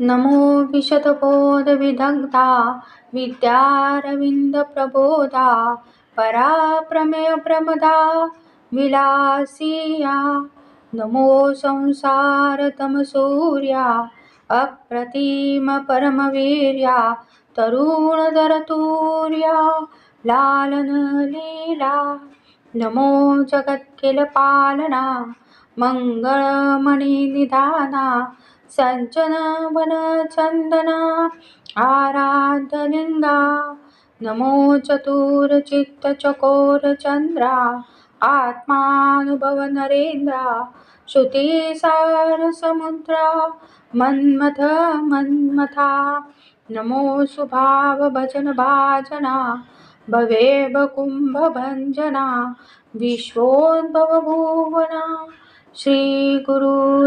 नमो विशतबोधविदग्धा विद्यारविन्दप्रबोधा पराप्रमेय प्रमदा विलासिया। नमो संसारतमसूर्या अप्रतिम परमवीर्या तरुणधरतूर्या लालन लीला नमो जगत्किलपालना मङ्गलमणिनिधाना सज्जन वनचन्दना आराधनिन्दा नमो चतुरचित्तचकोरचन्द्रा आत्मानुभव नरेन्द्रा श्रुतिसारसमुद्रा मन्मथ मन्मथा। नमो सुभावभजन भाजना भवेव कुम्भभञ्जना विश्वोद्भवभुवना। श्रीगुरु